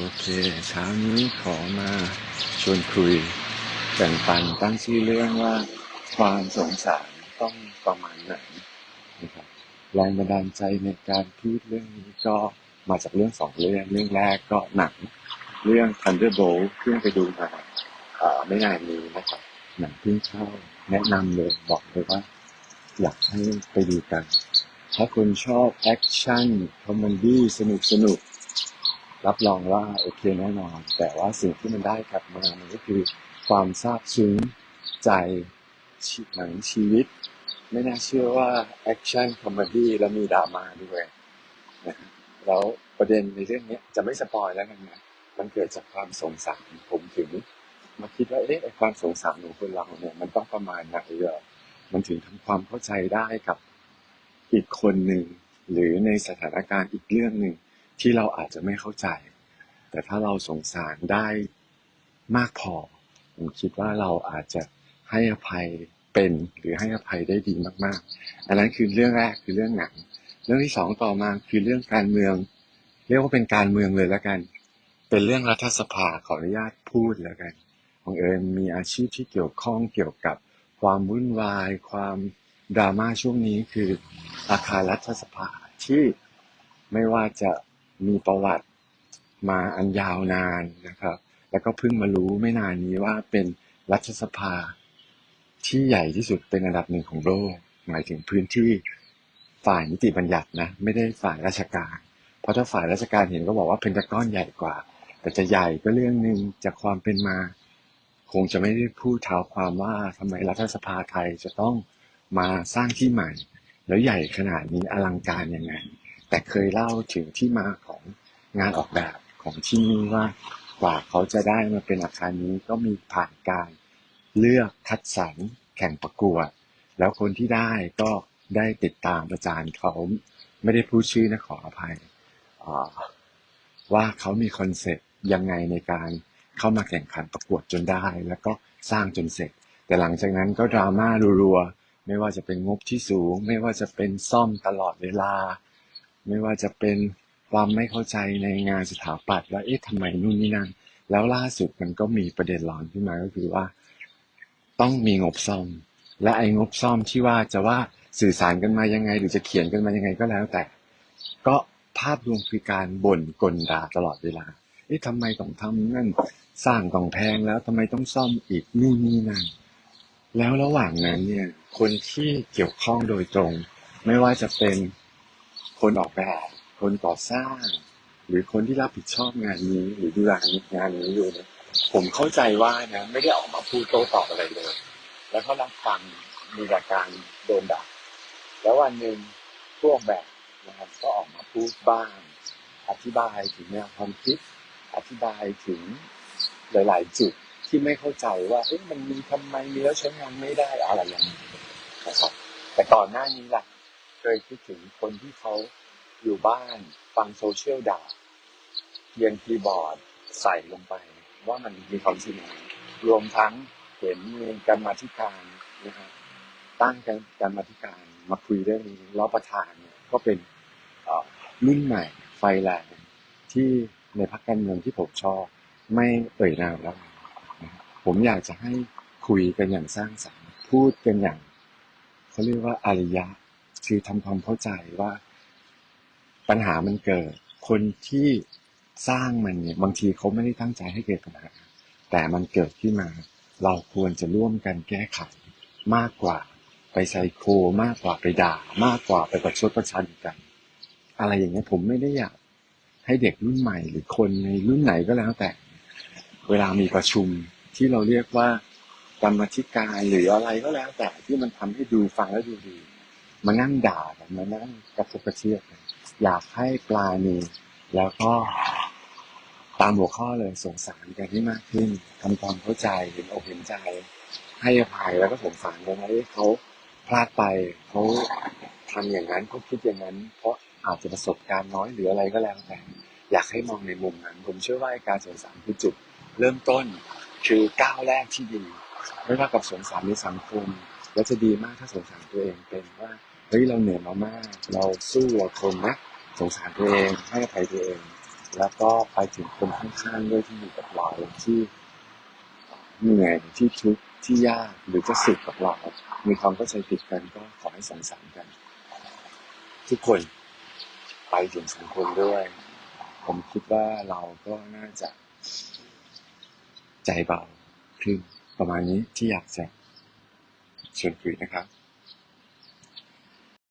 โอเคเช้านี้ขอมาชวนคุยแบ่งปันตั้งชื่อเรื่องว่าความสงสารต้องประมาณไหนนะครับแรงบันดาลใจในการพูดเรื่องนี้ก็มาจากเรื่องสองเรื่องเรื่องแรกก็หนังเรื่อง Thunderbolt เพิ่งไปดูมาไม่นานนี้นะครับหนังเพิ่งเข้าแนะนำเลยบอกเลยว่า อยากให้ไปดูกัน ถ้าคุณชอบแอคชั่นคอมเมดี้สนุกสนุก รับรองว่าโอเคแน่นอน แต่ว่าสิ่งที่มันได้กลับมามันก็คือความซาบซึ้งใจชีหนังชีวิต ไม่น่าเชื่อว่าแอคชั่นคอมเมดี้แล้วมีดราม่าด้วยนะแล้วประเด็นในเรื่องนี้จะไม่สปอยแล้วกันนะมันเกิดจากความสงสารผมถึงมาคิดว่าเอ๊ะความสงสารของคนเราเนี่ย มันต้องประมาณไหนเหรอมันถึงทำความเข้าใจได้กับอีกคนหนึ่งหรือในสถานการณ์อีกเรื่องหนึ่ง ที่เราอาจจะไม่เข้าใจ แต่ถ้าเราสงสารได้มากพอ ผมคิดว่าเราอาจจะให้อภัยเป็นหรือให้อภัยได้ดีมากๆ อันนั้นคือเรื่องแรกคือเรื่องหนัง เรื่องที่สองต่อมาคือเรื่องการเมือง เรียกว่าเป็นการเมืองเลยแล้วกัน เป็นเรื่องรัฐสภาขออนุญาตพูดแล้วกันของเอิญมีอาชีพที่เกี่ยวข้องเกี่ยวกับความวุ่นวาย ความดราม่าช่วงนี้คืออาคารรัฐสภาที่ไม่ว่าจะ มีประวัติมาอันยาวนานนะครับ แล้วก็เพิ่งมารู้ไม่นานนี้ว่าเป็นรัฐสภาที่ใหญ่ที่สุดเป็นอันดับหนึ่งของโลก หมายถึงพื้นที่ฝ่ายนิติบัญญัตินะ ไม่ได้ฝ่ายราชการ เพราะถ้าฝ่ายราชการเห็นก็บอกว่าเพนทากอนใหญ่กว่า แต่จะใหญ่ก็เรื่องหนึ่งจากความเป็นมา คงจะไม่ได้พูดเท้าความว่าทำไมรัฐสภาไทยจะต้องมาสร้างที่ใหม่ แล้วใหญ่ขนาดนี้อลังการยังไง แต่เคยเล่าถึงที่มาของงานออกแบบของที่นี่ว่ากว่าเขาจะได้มาเป็นอาคารนี้ก็มีผ่านการเลือกคัดสรรแข่งประกวด แล้วคนที่ได้ก็ได้ติดตามประจานเขาไม่ได้พูดชื่อนะขออภัยว่าเขามีคอนเซ็ปต์ยังไงในการเข้ามาแข่งขันประกวดจนได้ แล้วก็สร้างจนเสร็จ แต่หลังจากนั้นก็ดราม่ารัวๆไม่ว่าจะเป็นงบที่สูง ไม่ว่าจะเป็นซ่อมตลอดเวลา ไม่ว่าจะเป็นความไม่เข้าใจในงานสถาปัตย์ว่าเอ๊ะทำไมนู่นนี่นั่น แล้วล่าสุดมันก็มีประเด็นร้อนขึ้นมาก็คือว่า ต้องมีงบซ่อม และไอ้งบซ่อมที่ว่าจะว่าสื่อสารกันมายังไง หรือจะเขียนกันมายังไงก็แล้ว แต่ ก็ภาพรวมคือการบ่นกลด่าตลอดเวลาเอ๊ะทำไมต้องทำนั่นสร้างต้องแพงแล้วทำไมต้องซ่อมอีกนู่นนี่นั่นแล้วระหว่างนั้นเนี่ยคนที่เกี่ยวข้องโดยตรง ไม่ว่าจะเป็น คนออกแบบ คนก่อสร้าง หรือคนที่รับผิดชอบงานนี้ หรือดูแลงานนี้อยู่เนี่ยผมเข้าใจว่านะไม่ได้ออกมาพูดโต้ตอบอะไรเลย แล้วก็รับฟังมีแต่การโดนด่าแล้ววันหนึ่งพวกแบบนะครับก็ออกมาพูดบ้าง อธิบายถึงแนวความคิด อธิบายถึงหลาย ๆ จุดที่ไม่เข้าใจว่าเอ๊ะมันมีทำไมมีแล้วใช้งานไม่ได้อะไรอย่างนี้นะครับแต่ก่อนหน้านี้ล่ะ เคยคิดถึงคนที่เขาอยู่บ้านฟังโซเชียลด่าเขียนคีย์บอร์ดใส่ลงไป ว่ามันมีความจริงยังไงรวมทั้งเห็นมีกรรมาธิการนะครับตั้งกันกรรมาธิการมาคุยเรื่องนี้แล้วประธานเนี่ยก็เป็นรุ่นใหม่ไฟแรงที่ในพรรคการเมืองที่ผมชอบ ไม่เอ่ยนามแล้ว ผมอยากจะให้คุยกันอย่างสร้างสรรค์พูดกันอย่างเขาเรียกว่าอารยะ คือทำความเข้าใจว่า ปัญหามันเกิด คนที่สร้างมันเนี่ยบางทีเขาไม่ได้ตั้งใจให้เกิดปัญหา แต่มันเกิดขึ้นมา เราควรจะร่วมกันแก้ไขมากกว่า ไปไซโคมากกว่าไปด่า มากกว่าไปประชดประชันกัน อะไรอย่างเงี้ยผมไม่ได้อยากให้เด็กรุ่นใหม่หรือคนในรุ่นไหนก็แล้วแต่ เวลามีประชุมที่เราเรียกว่ากรรมธิการหรืออะไรก็แล้วแต่ที่มันทำให้ดูฟังแล้วดูดี มานั่งด่ากันมานั่งกระทบกระเทียกันอยากให้ปลาณีแล้วก็ตามหัวข้อเลยสงสารกันให้มากขึ้นทำความเข้าใจเห็นอกเห็นใจ ให้อภัยแล้วก็สงสารกันว่าเอ้เขาพลาดไปเขาทำอย่างนั้นเขาคิดอย่างนั้น เพราะอาจจะประสบการณ์น้อยหรืออะไรก็แล้วแต่อยากให้มองในมุมนั้น ผมเชื่อว่าการสงสารคือจุด เริ่มต้นคือก้าวแรกที่ดีไม่ว่ากับสงสารในสังคมแล้วจะดีมากถ้าสงสารตัวเองเป็นว่า เฮ้ยเราเหนื่อยมามาก เราสู้เราทนนะสงสารตัวเองให้อภัยตัวเอง แล้วก็ไปถึงคนข้างๆด้วยที่อยู่กับเราที่เหนื่อยที่ทุกข์ที่ยากหรือจะสุขกับเรา มีความเข้าใจผิดกันก็ขอให้สงสารกัน ทุกคนไปถึงสองคนด้วย ผมคิดว่าเราก็น่าจะใจเบาขึ้นประมาณนี้ที่อยากจะชวนคุยนะครับ